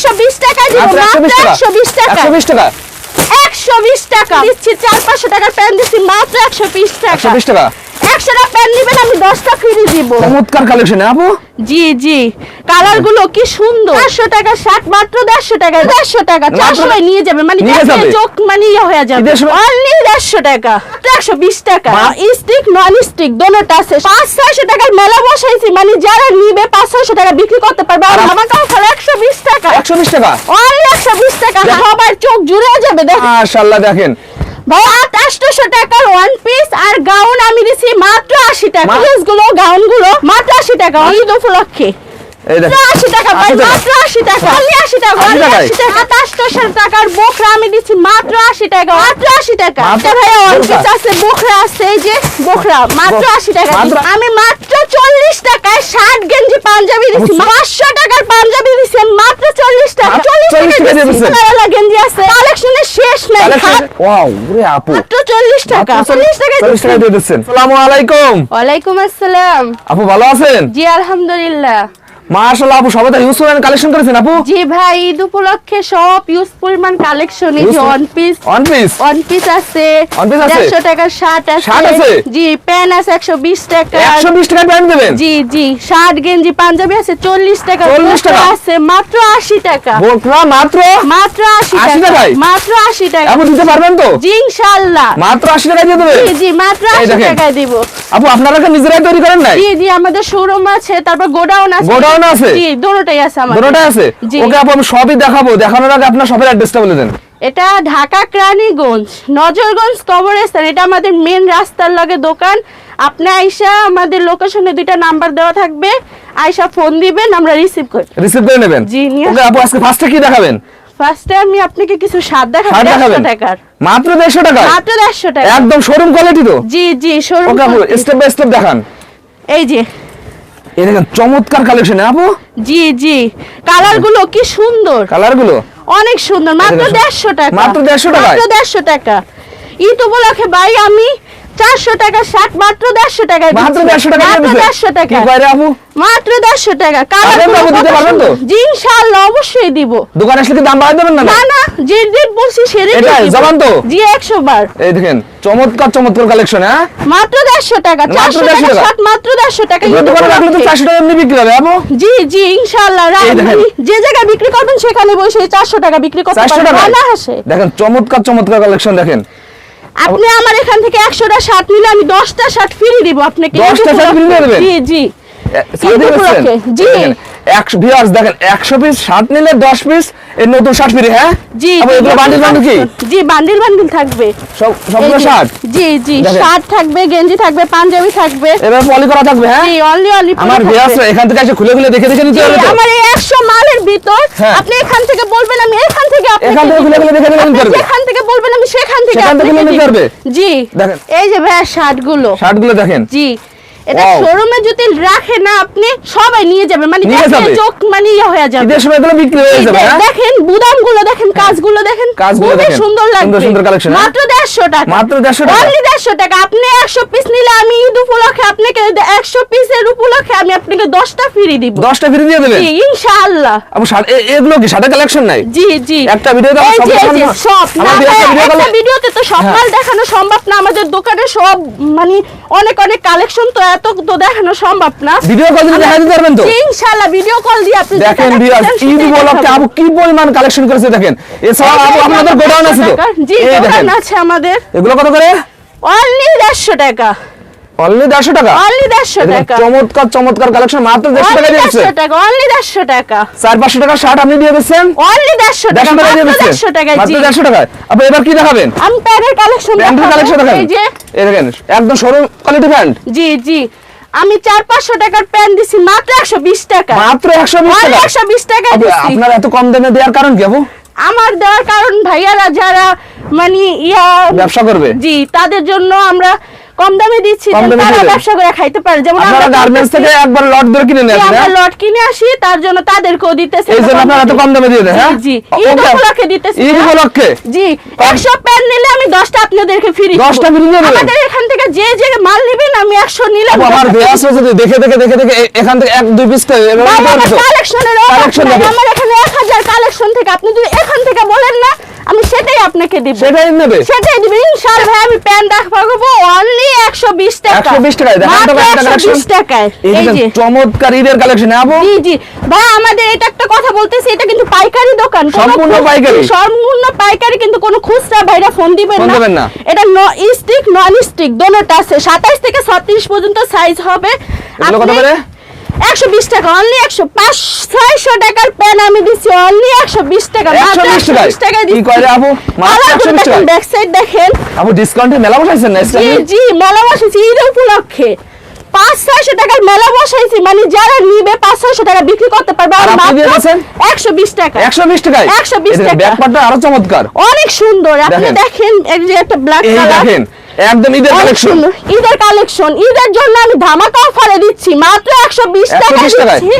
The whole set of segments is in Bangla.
একশো বিশ টাকা দিব মাত্র মাত্র 120 টাকা? একশো বিশ টাকা 120 টাকা? একশো বিশ টাকা। দিচ্ছি চার পাঁচশো টাকার প্যান্ট দিচ্ছি মাত্র একশো বিশ টাকা। 120 টাকা? একশো প্যান্ট নিবেন আমি দশটা ফ্রি দিব। চমৎকার কালেকশন আপু? জি জি। কালারগুলো কি সুন্দর। চারশো টাকা শার্ট মাত্র দেড়শো টাকা দেড়শো টাকা। চারশো নিয়ে যাবে মানে যাবে? চোখ মানে ইয়ে হয়ে যাবে। অনলি দেড়শো টাকা একশো বিশ টাকা। স্টিক নন স্টিক দোনোটা আছে। পাঁচ ছয়শো টাকার মেলা বসাইছি মানে যারা নিবে পাঁচ ছয়শো টাকা বিক্রি করতে পারবে। আর আর আম- আমার কাছে একশো বিশ টাকা। 120 টাকা? অনলি একশো বিশ টাকা। সবার চোখ জুড়ে যাবে দেখ। মাশাআল্লাহ দেখেন। ভাই আট আটশোশো টাকার ওয়ান পিস আর গাউন আমি দিছি মাত্র আশি টাকা। গুলো গাউনগুলো মাত্র আশি টাকা। ঈদ উপলক্ষে। এই মাত্র দেখেন আশি টাকা ভাই 80 টাকা। মাত্র আশি টাকা। only আশি টাকা 80 only টাকায়? আশি টাকা আটশোশো টাকার বোখরা আমি দিচ্ছি মাত্র আশি টাকা। মাত্র আশি টাকা। মাত্র ভাই ওয়ান বোখরা? পিস আছে বোখরা আছে যে বোখরা। মাত্র আশি টাকা। আমি মাত্র চল্লিশ টাকায় শার্ট গেঞ্জি পাঞ্জাবি দিচ্ছি। পাঁচশো টাকার পাঞ্জাবি দিচ্ছি। মাত্র চল্লিশ টাকা। চল্লিশ টাকা গেঞ্জি আছে। কালেকশনের শেষ নেই। ওয়াও আপু। মাত্র চল্লিশ টাকা। চল্লিশ টাকা 40 টাকা দিয়ে দিচ্ছেন। আসসালামু আলাইকুম। ওয়ালাইকুম আসসালাম। আপু ভালো আছেন? জি আলহামদুলিল্লাহ। মাশাআল্লাহ আপু সবাই তো ইউজ করেন কালেকশন করেছেন আপু? জি ভাই ঈদ উপলক্ষে সব ইউজ পরিমাণ কালেকশন এই যে one piece one piece one piece আছে piece আছে? টাকার শার্ট আছে? জি প্যান আছে একশো বিশ টাকা। 120 টাকা দেবেন? জি জি শার্ট গেঞ্জি পাঞ্জাবি আছে চল্লিশ টাকা 40 টাকা? আছে মাত্র আশি টাকা। বোকরা মাত্র মাত্র আশি 80 টাকা। মাত্র আশি টাকা। আপু দিতে পারবেন তো? জি ইনশাল্লাহ মাত্র 80 টাকা দিয়ে দেবেন? জি জি মাত্র এই আশি দেখেন। টাকায় দিব। আপু আপনারা কি নিজেরাই তৈরি করেন জি জি আমাদের শোরুম আছে তারপর গোডাউন আছে। গোডাউন আছে? জি দুটোটাই আছে আমাদের। দুটোটাই আছে? ওকে আপু আমি সবই দেখাবো। দেখানোর আগে আপনার শপের অ্যাড্রেসটা বলে দেন। এটা ঢাকা ক্রানীগঞ্জ নজরগঞ্জ কবরস্থান। এটা আমাদের মেন রাস্তার লগে দোকান। আপনি আইসা আমাদের লোকেশনে দুইটা নাম্বার দেওয়া থাকবে। আইসা ফোন দিবেন আমরা রিসিভ করি রিসিভ করে নেবেন? জি, ওকে আপু আজকে ফার্স্টে কি দেখাবেন? ফার্স্টে আমি আপনাকে কিছু স্বাদ দেখাবো শার্ট দেড়শো দেখাবেন? টাকার। মাত্র 150 টাকা মাত্র দেড়শো টাকা। একদম শোরুম কোয়ালিটি তো? জি জি showroom okay step by step দেখান। এই যে এই দেখেন চমৎকার কালেকশন আপু? জি জি। কালারগুলো কি সুন্দর। কালারগুলো অনেক সুন্দর মাত্র দেখেন। দেড়শো টাকা। মাত্র 150 টাকা মাত্র দেড়শো টাকা। ঈদ উপলক্ষে ভাই আমি চারশো টাকা শার্ট মাত্র দেড়শো টাকায় মাত্র। 150 টাকা মাত্র দেড়শো টাকা। আপু? মাত্র দেড়শো টাকা। কালার? জি ইনশাআল্লাহ অবশ্যই দিব। দোকানে আসলে কি দাম বাড়ায় দেবেন না না? না যে রেট বলছি সে রেট জবান তো? জি একশো বার। এই দেখেন চমৎকার চমৎকার কালেকশন হ্যাঁ? মাত্র দেড়শো টাকা মাত্র চারশো টাকা টাকা? শার্ট মাত্র দেড়শো টাকা এগুলো দোকানে রাখলে তো উপলক্ষে। 400 টাকা এমনি বিক্রি হবে আপু? জি জি ইনশাআল্লাহ যে জায়গায় বিক্রি করবেন সেখানে বসে চারশো টাকা বিক্রি করতে পারবেন। টাকা না হাসে দেখেন চমৎকার চমৎকার কালেকশন দেখেন। আপনি আমার এখান থেকে একশোটা শার্ট নিলে আমি দশটা শার্ট ফ্রি দিব আপনাকে 10টা শার্ট ফ্রি দেবেন? জি জি জি। 100 viewers দেখেন 100 পিস শার্ট নিলে 10 পিস এর নতুন শার্ট ফ্রি হ্যাঁ? জি এগুলো বান্ডিল বান্ডিল কি? জি বান্ডিল বান্ডিল থাকবে। সব সবগুলো শার্ট জি জি শার্ট থাকবে গেঞ্জি থাকবে পাঞ্জাবি থাকবে। এবার পলি করা থাকবে হ্যাঁ? জি অনলি অনলি আমার ভিউয়ার্স এখান থেকে এসে খুলে খুলে দেখে দেখে নিতে হবে আমার এই একশো মালের ভিতর হ্যাঁ। আপনি এখান থেকে বলবেন আমি এখান থেকে আপনাকে এখান থেকে খুলে খুলে দেখে দেখে নিতে পারবে। যেখান থেকে বলবেন আমি সেখান থেকে সেখান নিতে পারবে। জি। দেখেন। এই যে ভাইয়া শার্ট শার্টগুলো দেখেন। জি। এটা শোরুমে যদি রাখে না আপনি সবাই নিয়ে যাবে। মানে। চোখ মানে ইয়ে হয়ে যাবে। ঈদের সময় এগুলো বিক্রি হয়ে যাবে হ্যাঁ? দেখেন বুদামগুলো দেখেন কাজগুলো দেখেন কাজগুলো দেখেন। সুন্দর লাগবে। সুন্দর সুন্দর collection, হ্যাঁ? মাত্র দেড়শো টাকা। মাত্র 150 টাকা? অনলি দেড়শো টাকা। আপনি একশো পিস নিলে আমি ঈদ উপলক্ষে আপনাকে একশো পিসের উপলক্ষে আমি আপনাকে দশটা ফ্রি দিব। 10টা ফ্রি দিয়ে দেবেন? জি ইনশাআল্লাহ। আপু এগুলো কি শার্টের কালেকশন নাই? জি জি। একটা আমার এই সব। সব না ভিডিও- ভিডিও ভিডিওতে তো সব হ্যাঁ। মাল দেখানো সম্ভব না। আমাদের দোকানে সব মানে অনেক অনেক কালেকশন তো এত তো দেখানো সম্ভব না। ভিডিও কল দিলে দেখা পারবেন তো। ইনশাআল্লাহ ভিডিও কল দিয়ে আপনি দেখেন ভিউয়ার্স ঈদ উপলক্ষে আপু কি পরিমাণ কালেকশন করেছে দেখেন। এছাড়া আপু আপনাদের গোডাউন আছে তো। জি গোডাউন আছে আমাদের। এগুলো কত করে? অনলি দেড়শো টাকা। অনলি 150 টাকা? অনলি দেড়শো দেখেন, টাকা। চমৎকার চমৎকার কালেকশন মাত্র 150 টাকা দিয়ে দিচ্ছেন দেড়শো টাকা অনলি দেড়শো টাকা। 4 টাকা শার্ট আপনি দিয়ে দিচ্ছেন? অনলি দেড়শো টাকা 150 টাকা মাত্র দিচ্ছেন দেড়শো টাকা মাত্র জি। 150 টাকা আপু এবার কি দেখাবেন? আমি প্যান্টের কালেকশন প্যান্টের কালেকশন দেখেন এই যে এই দেখেন একদম শোরুম কোয়ালিটি প্যান্ট জি জি। আমি চার পাঁচশো টাকার প্যান্ট দিছি মাত্র একশো বিশ টাকা। মাত্র 120 টাকা? একশো বিশ টাকা আপনার এত কম দামে দেওয়ার কারণ কি আমার দেওয়ার কারণ ভাইয়ারা যারা মানে ইয়া ব্যবসা করবে? জি তাদের জন্য আমরা কম দামে দিচ্ছি তারা ব্যবসা করে খাইতে পারে যেমন আপনারা আমরা গার্মেন্টস থেকে একবার লট ধরে কিনে নিয়ে যে আমরা হ্যাঁ? লট কিনে আসি তার জন্য তাদেরকেও দিতেছি এই জন্য আপনারা এত কম দামে দিয়ে দেন হ্যাঁ জি। ঈদ। উপলক্ষে দিতেছি, ঈদ হ্যাঁ? উপলক্ষে জি একশো প্যান্ট নিলে আমি দশটা আপনাদেরকে ফ্রি 10টা free দিয়ে দেবেন? আমাদের এখান থেকে যে যে মাল নেবেন আমি একশো নিলাম আপু, আমার বেয়াস যদি দেখে দেখে দেখে দেখে এখান থেকে এক দুই পিস কালেকশনের Collection দেখেন। আমার এক হাজার কালেকশন আপনাকে দিব। সেটাই নেবে? সেটাই দিবে। ইনশাআল্লাহ ভাই আমি প্যান্ট দেখাবো অনলি 120 টাকা। 120 টাকায়, দেখান তো একটা collection। 120 টাকায়। এই যে। চমৎকার ঈদের কালেকশন আপু? জি জি। ভাই আমাদের এটা একটা কথা বলতেছি এটা কিন্তু পাইকারি দোকান। সম্পূর্ণ পাইকারি? সম্পূর্ণ পাইকারি কিন্তু কোনো খুচরা ভাইরা ফোন দিবেন না। দিবেন না। এটা স্টিক নন স্টিক দোনোটা আছে। 27 থেকে 36 পর্যন্ত সাইজ হবে। এগুলো করে? 120 টাকা অনলি 100 5 600 টাকার পেন আমি দিছি অনলি 120 টাকা মাত্র 120 টাকায়? 120 টাকায় কি দিচ্ছি কয় আপু? মাত্র 120 টাকায়? ব্যাক সাইড দেখেন আপু ডিসকাউন্টে মেলা বসাইছেন না জি জি মেলা বসেছি ঈদ উপলক্ষে পাঁচ ছয়শো টাকার মেলা বসাইছি মানে যারা নিবে পাঁচ ছয়শো টাকা বিক্রি করতে পারবে আর আপনি দিয়ে দিয়েছেন? একশো বিশ টাকা 120 টাকায় 120 টাকা। ব্যাকপার্টটা আরও চমৎকার অনেক সুন্দর আপনি দেখেন। দেখেন এই যে একটা ব্ল্যাক কালার দেখেন একদম ঈদের কালেকশন ঈদের কালেকশন ঈদের জন্য আমি ধামাকা অফারে দিচ্ছি মাত্র একশো বিশ টাকা 120 টাকায়? দিচ্ছি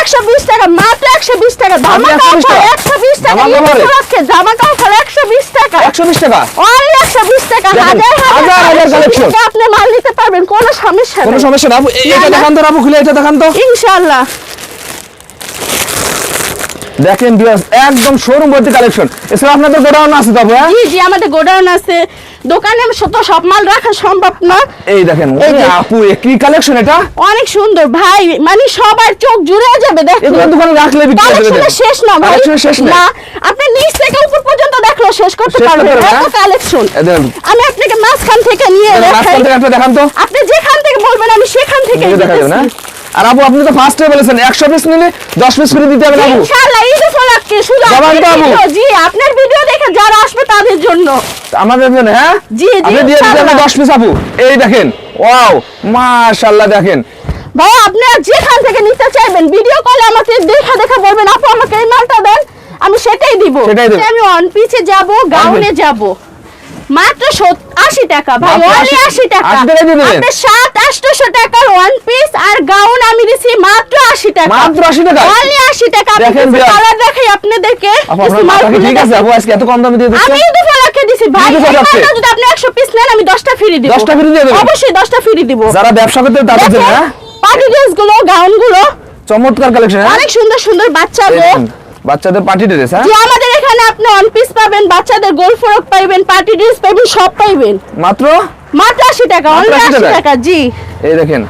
একশো বিশ টাকা মাত্র একশো বিশ টাকা ধামাকা অফার টাকা? একশো বিশ টাকা? উপলক্ষে ধামাকা অফার একশো বিশ টাকা 120 টাকা অনলি একশো বিশ টাকা দেখেন, হাজার হাজার হাজার। টাকা আপনি মাল নিতে পারবেন কোনো সমস্যা কোনো সমস্যা না এটা দেখান তো আপু খুলে এটা দেখান তো ইনশাআল্লাহ দেখেন ভিউয়ার্স একদম শোরুম ভর্তি কালেকশন এছাড়া আপনাদের গোডাউন আছে তো হ্যাঁ জি জি আমাদের গোডাউন আছে দোকানে শত সব মাল রাখা সম্ভব না। এই দেখেন আপু কি কালেকশন এটা? অনেক সুন্দর ভাই মানে সবার চোখ জুড়ে যাবে দেখুন দোকানে রাখলে শেষ না ভাই। শেষ না আপনি নিচ থেকে উপর পর্যন্ত দেখল শেষ করতে পারবেন এত? কালেকশন আমি আপনাকে মাঝখান থেকে নিয়ে দেখাই। দেখান তো। আপনি যেখান থেকে বলবেন আমি সেখান থেকে এই না আর আপু আপনি তো ফার্স্টে বলেছেন 100 পিস নিলে 10 পিস করে দিতে হবে আপু ইনশাআল্লাহ ঈদ উপলক্ষে শুধু? ভিডিও, জি আপনার ভিডিও দেখে যারা আসবে তাদের জন্য। আমাদের জন্য হ্যাঁ? জি, জি, আপনি দিয়ে হবে 10 পিস আপু এই দেখেন ওয়াও মাশাআল্লাহ দেখেন। ভাই আপনারা যেখান থেকে নিতে চাইবেন ভিডিও কলে আমাকে দেখা দেখা বলবেন আপু আমাকে এই মালটা দেন আমি সেটাই দিব। সেটাই দেব। আমি অন পিছে যাব গাউনে যাব। মাত্র আশি টাকা ভাই অনলি 80 আশি টাকা। 80 টাকায় দিয়ে দেবেন? আপনি সাত আটশোশো টাকার ওয়ান পিস আর গাউন আমি দিছি মাত্র আশি টাকা। মাত্র 80 টাকা অনলি আশি টাকা কালার দেখাই আপনাদেরকে। ঠিক আছে। আপু আজকে এত কম দামে দিয়ে আমি দিচ্ছেন ঈদ উপলক্ষে দিছি ভাই। যদি আপনি একশো পিস নেন আমি দশটা ফ্রি দিব। 10টা free দিয়ে দেবেন? অবশ্যই দশটা ফ্রি দিব। যারা ব্যবসা করতে তাদের জন্য হ্যাঁ? পার্টি ড্রেসগুলো গাউনগুলো চমৎকার কালেকশন হ্যাঁ? অনেক সুন্দর সুন্দর বাচ্চা বাচ্চাদের পার্টি ড্রেস হ্যাঁ? আমাদের এখানে আপনি ওয়ান পিস পাবেন বাচ্চাদের গোল ফ্রক পাইবেন পার্টি ড্রেস পাইবেন সব পাইবেন। মাত্র? মাত্র আশি টাকা মাত্র অনলি 80 আশি টাকা? টাকা জি। এই দেখেন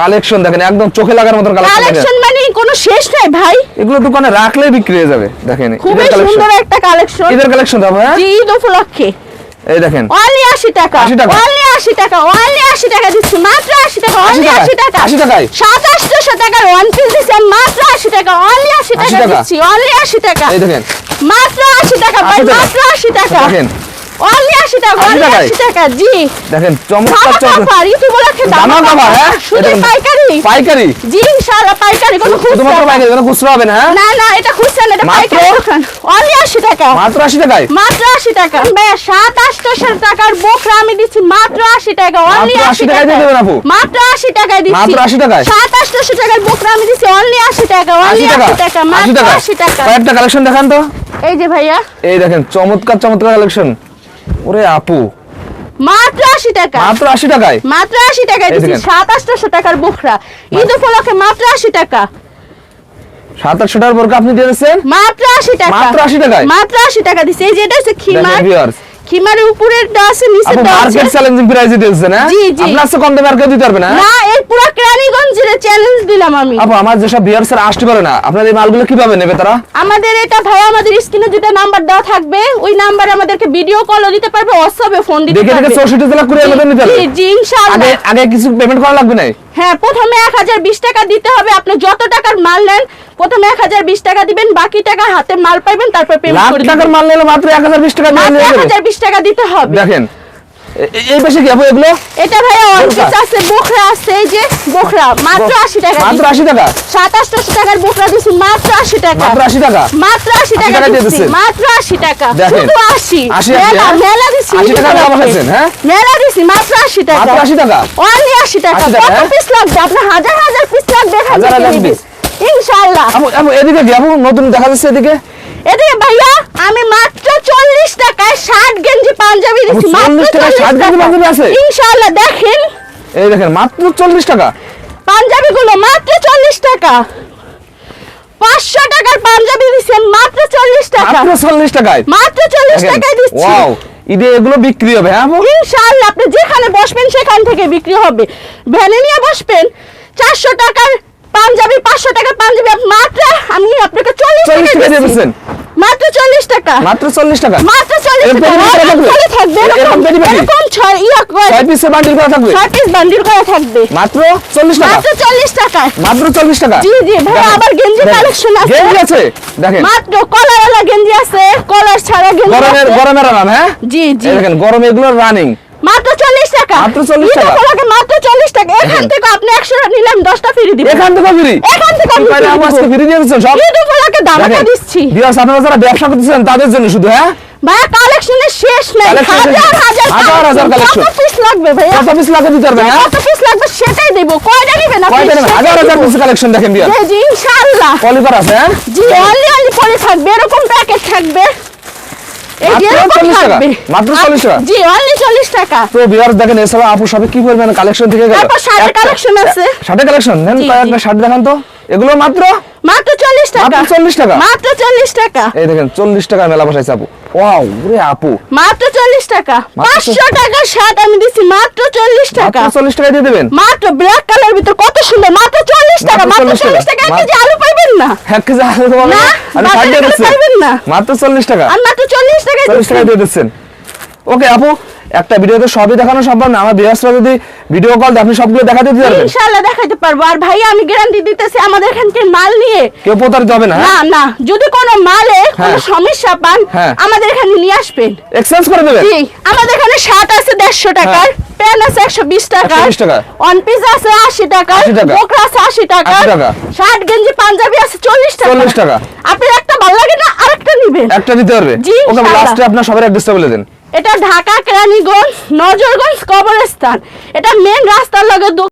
কালেকশন দেখেন একদম চোখে লাগার মতন কালেকশন কালেকশন মানে কোনো শেষ নাই ভাই। এগুলো দোকানে রাখলেই বিক্রি হয়ে যাবে দেখেন কালেকশন সুন্দর একটা কালেকশন ঈদের কালেকশন যাব হ্যাঁ? জি ঈদ উপলক্ষে। এই দেখেন অনলি আশি টাকা 80 টাকা? অনলি আশি টাকা অনলি আশি টাকা দিচ্ছি মাত্র আশি টাকা অনলি 80 টাকা। 80 টাকায়? সাত আটশোশো টাকার ওয়ান পিস দিচ্ছি মাত্র আশি টাকা অনলি আশি 80 টাকা। এই দেখেন। মাত্র আশি টাকা ভাই মাত্র আশি টাকা। দেখেন অনলি আশি টাকা অনলি জি। দেখেন চমৎকার চমৎকার। অফার ইউটিউব উপলক্ষে দামা হ্যাঁ? শুধু পাইকারি। পাইকারি? জি ইনশাআল্লাহ পাইকারি কোনো খুচরা শুধুমাত্র পাইকারি কোনো খুচরা হবে না হ্যাঁ? না না এটা খুচরা না এটা মাত্র? পাইকারি দোকান। অনলি আশি টাকা। মাত্র আশি টাকায়? মাত্র আশি টাকা। টাকার বোকরা আমি দিচ্ছি মাত্র আশি টাকা। অনলি 80 আশি টাকায় টাকা। দিয়ে দেবেন আপু? মাত্র আশি টাকায় দিচ্ছি। মাত্র 80 টাকায়? আটশো টাকার বোকরা আমি দিচ্ছি অনলি আশি টাকা আশি অনলি টাকা মাত্র টাকা? আশি টাকা। কয়েকটা কালেকশন দেখান তো। এই যে ভাইয়া। এই দেখেন চমৎকার চমৎকার কালেকশন ওরে আপু। মাত্র আশি টাকা। মাত্র আশি টাকায়? মাত্র আশি টাকায় দিচ্ছি। সাত আটশো টাকার বোকরা ঈদ উপলক্ষে মাত্র আশি টাকা। সাত আটশো টাকার বোরকা আপনি দিয়েছেন? মাত্র আশি টাকা। মাত্র 80 টাকায়? মাত্র আশি টাকা দিচ্ছে এই যে এটা হচ্ছে viewers, খিমারের উপরের আছে আপু নিচের মার্কেট চ্যালেঞ্জিং প্রাইসে জি, জি। আপনার চেয়ে কম দামে আর কেউ দিতে পারবে না? না এই পুরো কেরানীগঞ্জের চ্যালেঞ্জ দিলাম আমি। আপু আমার যেসব ভিউয়ার্সরা আসতে পারে না। আপনার এই মালগুলো কীভাবে নেবে তারা? আমাদের এটা ভাই আমাদের স্ক্রিনে যেটা নাম্বার দেওয়া থাকবে। ওই নাম্বারে আমাদেরকে ভিডিও কলও দিতে পারবে হোয়াটসঅ্যাপে ফোন দিতে পারবে দেখে দেখে পারবে। চৌষট্টি জেলা কুরিয়ার মধ্যে নিতে জি জি ইনশাআল্লাহ। আগে আগে কিছু পেমেন্ট করা লাগবে না হ্যাঁ প্রথমে এক হাজার বিশ টাকা দিতে হবে। আপনি যত টাকার মাল নেন প্রথমে এক হাজার বিশ টাকা দিবেন বাকি টাকা হাতে মাল পাইবেন তারপর পেমেন্ট করে টাকার মাল নিলে মাত্র এক হাজার বিশ টাকা এক হাজার বিশ টাকা দিতে হবে। দেখেন এই পাশে কি আপু এগুলো? এটা বোরকা। অনপিস আছে বোখরা আছে এই যে বোখরা মাত্র আশি টাকা মাত্র আশি টাকা? সাত আটশো টাকার বোখরা দিচ্ছি মাত্র আশি টাকা। মাত্র আশি টাকা? মাত্র 80 টাকা দিচ্ছেন। মাত্র আশি টাকা। শুধু 80 মেলা হ্যাঁ? মেলা দিচ্ছি 80 টাকা দাম বসাইছেন, হ্যাঁ? মেলা দিচ্ছি মাত্র আশি টাকা। মাত্র আশি টাকা? অনলি 80 টাকা, কত হ্যাঁ? পিস লাগবে? আপনার হাজার হাজার পিস লাগবে হাজার হাজার নিবে। ইনশাআল্লাহ। এদিকে নতুন দেখা যাচ্ছে এদিকে। এদিকে ভাইয়া আমি মাত্র চল্লিশ টাকায় ষাট গেঞ্জি পাঞ্জাবি দিচ্ছি আপু, 40 টাকায় 60 গেঞ্জি পাঞ্জাবি আছে? ইনশাআল্লাহ দেখেন। এই দেখেন মাত্র চল্লিশ টাকা। পাঞ্জাবি গুলো মাত্র চল্লিশ টাকা। পাঁচশো টাকার পাঞ্জাবি দিচ্ছেন মাত্র চল্লিশ টাকা। মাত্র চল্লিশ টাকায়। মাত্র চল্লিশ দেখেন, টাকায় দিচ্ছি। ওয়াও ঈদে এগুলো বিক্রি হবে হ্যাঁ? ইনশাআল্লাহ আপনি যেখানে বসবেন সেখান থেকে বিক্রি হবে। ভ্যানে নিয়ে বসবেন চারশো টাকার পাঞ্জাবি পাঁচশো টাকার পাঞ্জাবি মাত্র আমি আপনাকে চল্লিশ চল্লিশ টাকা টাকা দিয়ে দিচ্ছি দিচ্ছেন মাত্র চল্লিশ টাকা। মাত্র চল্লিশ টাকা। মাত্র চল্লিশ এরকম টাকা। পেটি থাকবে? এরকম ছয় ইয়া করে ছয় পিসের বান্ডিল করা থাকবে। ছয় পিস বান্ডিল করা থাকবে। মাত্র চল্লিশ টাকা। মাত্র চল্লিশ টাকায় মাত্র চল্লিশ টাকা। জি, জি, ভাই, আবার গেঞ্জি collection আছে। গেঞ্জি আছে। দেখেন। মাত্র কলারওয়ালা গেঞ্জি আছে। কলার ছাড়া গেঞ্জি গরমের। গরমের আরাম হ্যাঁ? জি জি। দেখেন গরমে এগুলো রানিং মাত্র চল্লিশ টাকা। মাত্র 40 টাকা। ঈদ উপলক্ষে মাত্র চল্লিশ টাকা এখান। থেকে আপনি একশো নিলাম দশটা ফ্রি দিব এখান থেকে ফ্রি। এখান থেকে আমি free দিব। আজকে ফ্রি দিয়ে দিচ্ছেন সব? ঈদ উপলক্ষে দামাকা দিচ্ছি। বিয়াস আপনারা যারা ব্যবসা করতেছেন তাদের জন্য শুধু হ্যাঁ? ভাইয়া কালেকশনের শেষ নাই। হাজার হাজার হাজার হাজার collection। কত পিস লাগবে ভাইয়া? কত পিস লাগে দিতে পারবেন হ্যাঁ? কত পিস লাগবে সেটাই দেবো। কয়টা নেবেন আপনি? কয়টা নেবেন? হাজার হাজার পিস কালেকশন দেখেন বিয়াস জি ইনশাআল্লাহ। পলিপার আছে হ্যাঁ? জি অনলি অনলি পরে থাকবে। এরকম প্যাকেট থাকবে। মাত্র 40 টাকা? 40 টাকা? জি অনলি টাকা। তো দেখেন এছাড়া আপু সবে কি পরিমাণ কালেকশন থেকে গেল। তারপর শাড়ির একটা- আছে। শাড়ির কালেকশন নেন কয়েকটা জি। দেখান তো। এগুলো মাত্র? মাত্র চল্লিশ টাকা। মাত্র 40 টাকা? মাত্র চল্লিশ টাকা। এই দেখেন চল্লিশ টাকা মেলা বসাইছে আপু। ওয়াও রে আপু। মাত্র চল্লিশ টাকা। মাত্র পাঁচশো টাকার শার্ট আমি মাত্র চল্লিশ টাকা। মাত্র চল্লিশ টাকা দিয়ে দেবেন? মাত্র ব্ল্যাক কালার ভিতর কত সুন্দর মাত্র চল্লিশ টাকা মাত্র মাত্র 40 চল্লিশ টাকা। কেজি আলু পাইবেন না? এক কেজি আলু চল্লিশ টাকা। মাত্র চল্লিশ টাকা চল্লিশ টাকা দিয়ে দিচ্ছেন। ওকে আপু একটা ভিডিওতে সবই দেখানো সম্ভব না। আমার বিয়াসরা যদি ভিডিও কল আপনি সবগুলো দেখাতে দিতে পারবেন? ইনশাআল্লাহ দেখাইতে পারব। আর ভাই আমি গ্যারান্টি দিতেছি আমাদের এখানকার মাল নিয়ে কেউ প্রতারিত হবে না না না। যদি কোনো মালে কোনো হ্যাঁ। সমস্যা পান হ্যাঁ। আমাদের এখানে নিয়ে আসবেন। এক্সচেঞ্জ করে দেবেন? জি। আমাদের এখানে শার্ট আছে দেড়শো টাকার প্যান্ট আছে একশো বিশ টাকা 120 টাকা। ওয়ান পিস আছে আশি টাকা 80 টাকা। বোকরা আছে আশি টাকা 80 টাকা। শার্ট গেঞ্জি পাঞ্জাবি আছে চল্লিশ টাকা। 40 টাকা। আপনি একটা ভালো লাগে না আরেকটা নিবেন। একটা দিতে পারবে? জি, ওকে লাস্টে আপনার সবার অ্যাড্রেসটা বলে দেন। এটা ঢাকা কেরানীগঞ্জ নজরগঞ্জ কবরস্থান। এটা মেন রাস্তার লগে